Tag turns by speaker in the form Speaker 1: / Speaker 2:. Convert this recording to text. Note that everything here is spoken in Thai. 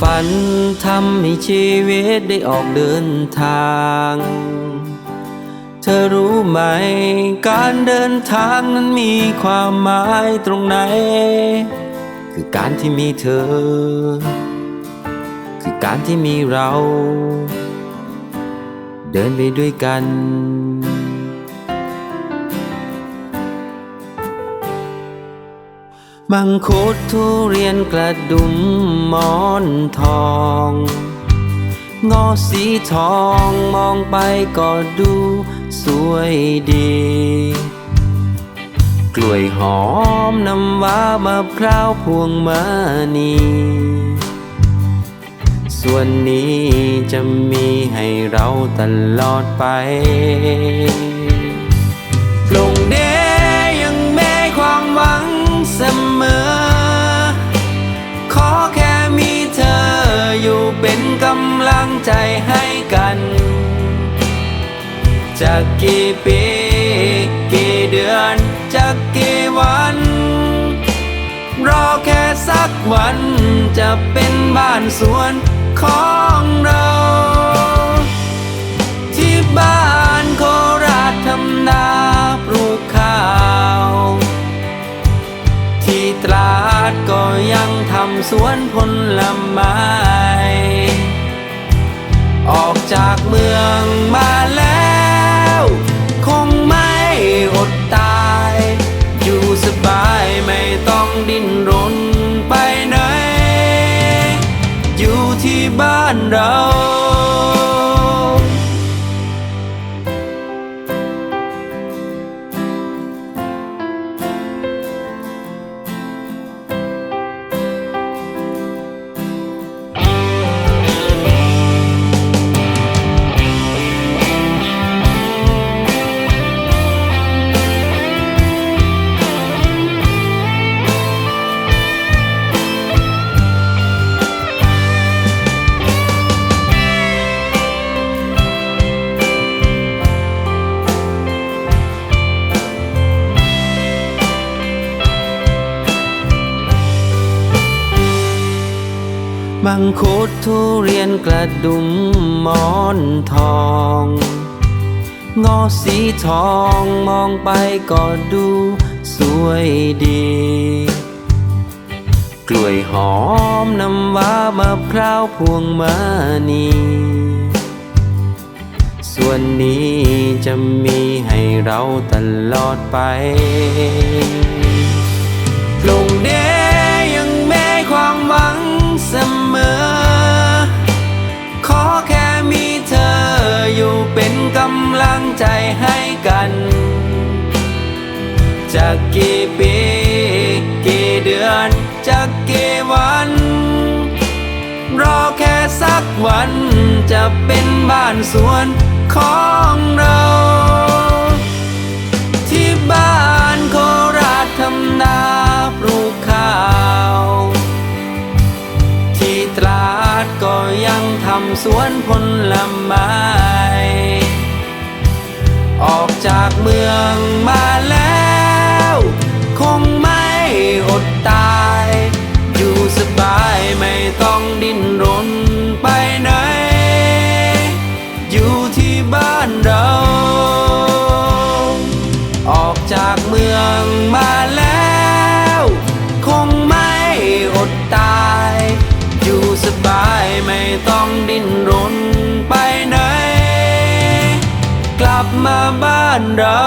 Speaker 1: ฝันทำให้ชีวิตได้ออกเดินทาง เธอรู้ไหม การเดินทางนั้นมีความหมายตรงไหน คือการที่มีเธอ คือการที่มีเรา เดินไปด้วยกัน มังคุดทุเรียนกระดุมมอนทอง งอสีทองมองไปก็ดูสวยดี กล้วยหอมน้ำว้ามะพร้าวพวงมานีส่วนนี้จะมีให้เราตลอดไป ใจให้กันจะกี่ปี กี่เดือนจะกี่วัน รอแค่สักวันจะเป็นบ้านสวนของเรา ที่บ้านโคราชทำนาปลูกข้าว ที่ตราดก็ยังทำสวนผลไม้ จากเมืองมาแล้ว มังคุดทุเรียนกระดุมมอนทอง งอสีทองมองไปก็ดูสวยดี กล้วยหอมน้ำว้ามะพร้าวพวงมานีส่วนนี้จะมีให้เราตลอดไปปลงเด จะกี่ปี กี่เดือนจะกี่วัน รอแค่สักวันจะเป็นบ้านสวนของเรา ที่บ้านโคราชทำนาปลูกข้าว ที่ตราดก็ยังทำสวนผลไม้ ออกจากเมืองมา ต้องดิ้นรนไปไหน อยู่ที่บ้านเรา ออกจากเมืองมาแล้ว คงไม่อดตาย อยู่สบายไม่ต้องดิ้นรนไปไหน กลับมาบ้านเรา